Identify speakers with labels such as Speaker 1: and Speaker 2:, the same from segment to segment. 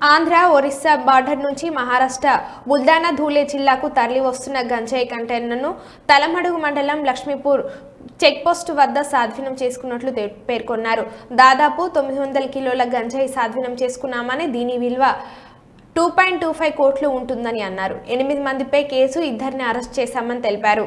Speaker 1: Andhra Orissa border నుంచి మహారాష్ట్ర బుల్దానా ధూలే జిల్లాకు తరలి వస్తున్న గంజాయి కంటైనర్ను తలమడుగు మండలం లక్ష్మీపూర్ చెక్పోస్ట్ వద్ద స్వాధీనం చేసుకున్నట్లు పేర్కొన్నారు. దాదాపు తొమ్మిది వందల కిలోల గంజాయి స్వాధీనం చేసుకున్నామని దీని విలువ టూ పాయింట్ టూ ఫైవ్ కోట్లు ఉంటుందని అన్నారు. ఎనిమిది మందిపై కేసు ఇద్దరిని అరెస్ట్ చేశామని తెలిపారు.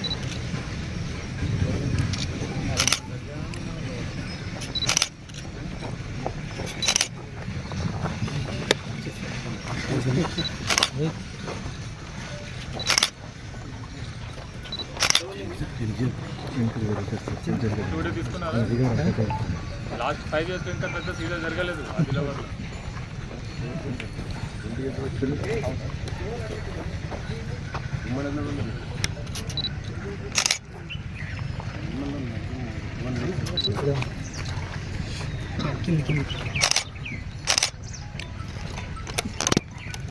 Speaker 2: లాస్ట్ ఫైవ్ ఇయర్స్ ఇంత పెద్ద సీరియల్ జరగలేదు ఆదిలాబాద్లో